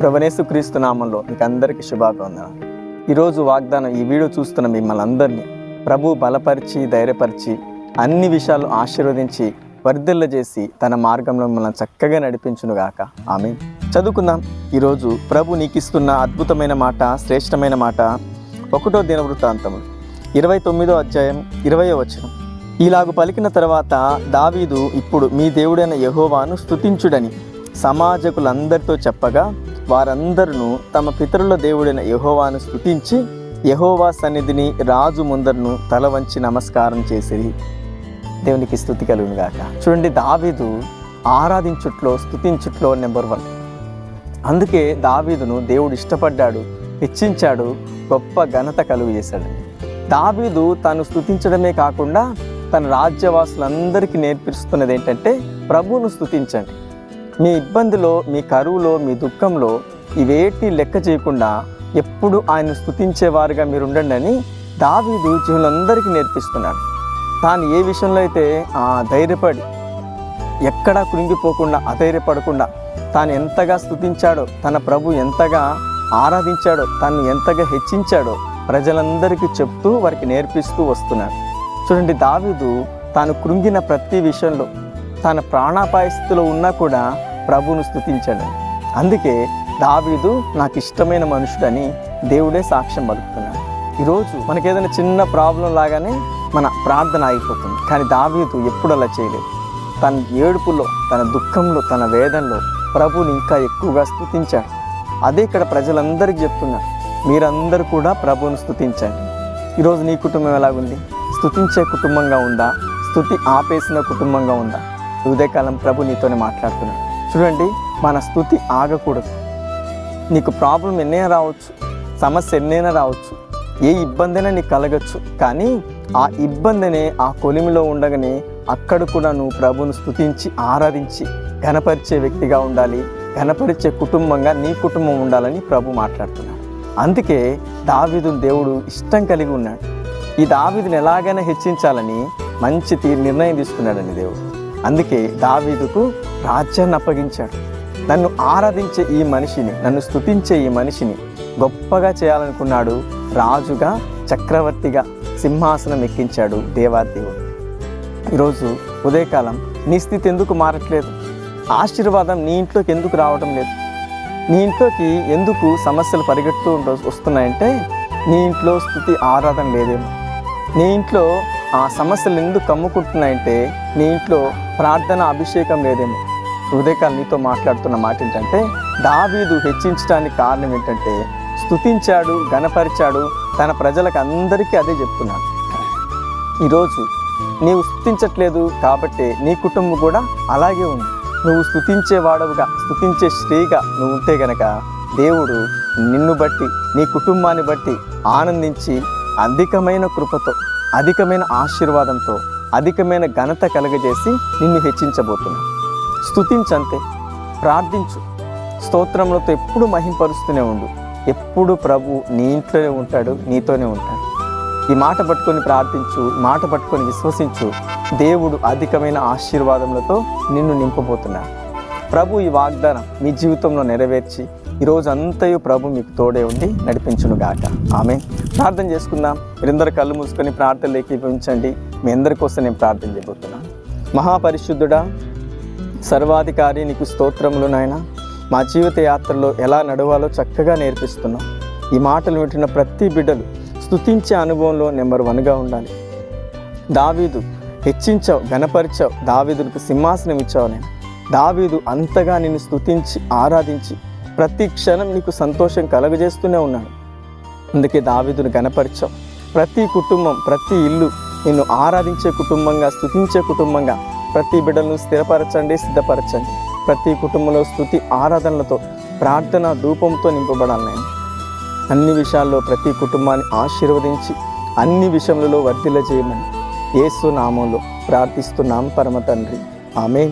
ప్రభనేసు క్రీస్తు నామంలో మీకు అందరికీ శుభాకాంక్షలు ఈరోజు వాగ్దానం ఈ వీడియో చూస్తున్న మిమ్మల్ని అందరినీ ప్రభు బలపరిచి ధైర్యపరిచి అన్ని విషయాలు ఆశీర్వదించి వర్ధిల్ల చేసి తన మార్గంలో మిమ్మల్ని చక్కగా నడిపించునుగాక ఆమె చదువుకుందాం. ఈరోజు ప్రభు నీకు ఇస్తున్న అద్భుతమైన మాట శ్రేష్టమైన మాట ఒకటో దినవృత్తాంతము ఇరవై తొమ్మిదో అధ్యాయం ఇరవయో వచనం. ఇలాగు పలికిన తర్వాత దావీదు ఇప్పుడు మీ దేవుడైన యహోవాను స్తుతించుడని సమాజకులందరితో చెప్పగా వారందరూ తమ పితరుల దేవుడైన యహోవాను స్తుతించి యహోవా సన్నిధిని రాజు ముందరును తల వంచి నమస్కారం చేసిరి. దేవునికి స్థుతి కలుగునుగాక చూడండి దావీదు ఆరాధించుట్లో స్థుతించుట్లో నెంబర్ వన్. అందుకే దావీదును దేవుడు ఇష్టపడ్డాడు హెచ్చించాడు గొప్ప ఘనత కలుగు చేశాడు దావీదు తాను స్తుతించడమే కాకుండా తన రాజ్యవాసులందరికీ నేర్పిస్తున్నది ఏంటంటే ప్రభువును స్తుతించండి. మీ ఇబ్బందిలో మీ కరువులో మీ దుఃఖంలో ఇవేటి లెక్క చేయకుండా ఎప్పుడు ఆయన స్థుతించేవారుగా మీరు ఉండండి అని దావీదు జీవులందరికీ నేర్పిస్తున్నాడు. తాను ఏ విషయంలో అయితే ఆ, ధైర్యపడి ఎక్కడా కృంగిపోకుండా అధైర్యపడకుండా తాను ఎంతగా స్తుతించాడో తన ప్రభు ఎంతగా ఆరాధించాడో తను ఎంతగా హెచ్చించాడో ప్రజలందరికీ చెప్తూ వారికి నేర్పిస్తూ వస్తున్నాడు. చూడండి దావీదు తాను కృంగిన ప్రతి విషయంలో తన ప్రాణాపాయ స్థితిలో ఉన్నా కూడా ప్రభువును స్థుతించాడు అందుకే దావీదు నాకు ఇష్టమైన మనుషుడని దేవుడే సాక్ష్యం పలుకుతున్నాడు. ఈరోజు మనకేదైనా చిన్న ప్రాబ్లం లాగానే మన ప్రార్థన అయిపోతుంది. కానీ దావీదు ఎప్పుడు అలా చేయలేదు. తన ఏడుపులో తన దుఃఖంలో తన వేదనలో ప్రభుని ఇంకా ఎక్కువగా స్తుతించాడు. అదే ఇక్కడ ప్రజలందరికీ చెప్తున్నారు మీరందరూ కూడా ప్రభువును స్తుతించండి. ఈరోజు నీ కుటుంబం ఎలాగుంది? స్థుతించే కుటుంబంగా ఉందా? స్తుతి ఆపేసిన కుటుంబంగా ఉందా? ఉదయకాలం ప్రభు నీతోనే మాట్లాడుతున్నాడు. చూడండి మన స్థుతి ఆగకూడదు. నీకు ప్రాబ్లం ఎన్నైనా రావచ్చు సమస్య ఎన్నైనా రావచ్చు ఏ ఇబ్బంది అయినా నీకు కలగచ్చు కానీ ఆ ఇబ్బందినే ఆ కొలిమిలో ఉండగానే అక్కడ కూడా నువ్వు ప్రభువును స్తుతించి ఆరాధించి ఘనపరిచే వ్యక్తిగా ఉండాలి ఘనపరిచే కుటుంబంగా నీ కుటుంబం ఉండాలని ప్రభు మాట్లాడుతున్నాడు. అందుకే దావీదును దేవుడు ఇష్టం కలిగి ఉన్నాడు. ఈ దావీదుని ఎలాగైనా హెచ్చించాలని మంచి తీరు నిర్ణయం తీసుకున్నాడని దేవుడు. అందుకే దావీదుకు రాజ్యాన్ని అప్పగించాడు. నన్ను ఆరాధించే ఈ మనిషిని నన్ను స్తుతించే ఈ మనిషిని గొప్పగా చేయాలనుకున్నాడు రాజుగా చక్రవర్తిగా సింహాసనం ఎక్కించాడు దేవాదేవుడు. ఈరోజు ఉదయకాలం నీ స్థితి ఎందుకు మారట్లేదు? ఆశీర్వాదం నీ ఇంట్లోకి ఎందుకు రావడం లేదు? నీ ఇంట్లోకి ఎందుకు సమస్యలు పరిగెడుతూ వస్తున్నాయంటే నీ ఇంట్లో స్థుతి ఆరాధన లేదేమో. నీ ఇంట్లో ఆ సమస్యలు ఎందుకు కమ్ముకుంటున్నాయంటే నీ ఇంట్లో ప్రార్థన అభిషేకం లేదేమో. హృదయకాలు నీతో మాట్లాడుతున్న మాట ఏంటంటే దావీదు హెచ్చించడానికి కారణం ఏంటంటే స్తుతించాడు గణపరిచాడు తన ప్రజలకు అందరికీ అదే చెప్తున్నాడు. ఈరోజు నీవు స్థుతించట్లేదు కాబట్టి నీ కుటుంబం కూడా అలాగే ఉంది. నువ్వు స్థుతించేవాడవుగా స్థుతించే స్తుతించే స్త్రీగా నువ్వు ఉంటే గనక దేవుడు నిన్ను బట్టి నీ కుటుంబాన్ని బట్టి ఆనందించి అధికమైన కృపతో అధికమైన ఆశీర్వాదంతో అధికమైన ఘనత కలుగజేసి నిన్ను హెచ్చించబోతున్నాను స్తుతించంతే ప్రార్థించు. స్తోత్రములతో ఎప్పుడు మహింపరుస్తూనే ఉండు. ఎప్పుడు ప్రభు నీ ఇంట్లోనే ఉంటాడు నీతోనే ఉంటాడు. ఈ మాట పట్టుకొని ప్రార్థించు ఈ మాట పట్టుకొని విశ్వసించు. దేవుడు అధికమైన ఆశీర్వాదములతో నిన్ను నింపబోతున్నాడు ప్రభు ఈ వాగ్దానం మీ జీవితంలో నెరవేర్చి ఈరోజు అంతయు ప్రభు మీకు తోడే ఉండి నడిపించును గాక ఆమె ప్రార్థన చేసుకుందాం. మీరందరూ కళ్ళు మూసుకొని ప్రార్థనలు ఏకీభవించండి. మీ అందరి కోసం నేను ప్రార్థన చేయబోతున్నాను మహాపరిశుద్ధుడా సర్వాధికారి నీకు స్తోత్రములు నాయన. మా జీవిత యాత్రలో ఎలా నడవాలో చక్కగా నేర్పిస్తున్నాం ఈ మాటలు వింటున్న ప్రతి బిడ్డలు స్థుతించే అనుభవంలో నెంబర్ వన్గా ఉండాలి. దావీదు హెచ్చించావు గణపరిచావు దావీదులకు సింహాసనం ఇచ్చావు నేను. దావీదు అంతగా నిన్ను స్తుతించి ఆరాధించి ప్రతి క్షణం నీకు సంతోషం కలగజేస్తూనే ఉన్నాడు. అందుకే దావిదును గణపరిచావు ప్రతి కుటుంబం ప్రతి ఇల్లు నిన్ను ఆరాధించే కుటుంబంగా స్థుతించే కుటుంబంగా ప్రతి బిడ్డలను స్థిరపరచండి సిద్ధపరచండి. ప్రతి కుటుంబంలో స్థుతి ఆరాధనలతో ప్రార్థన ధూపంతో నింపబడాలి నేను అన్ని విషయాల్లో ప్రతి కుటుంబాన్ని ఆశీర్వదించి అన్ని విషయములలో వర్ధిల్ల చేయమని ఏసు నామంలో ప్రార్థిస్తున్నాం పరమ తండ్రి. ఆమె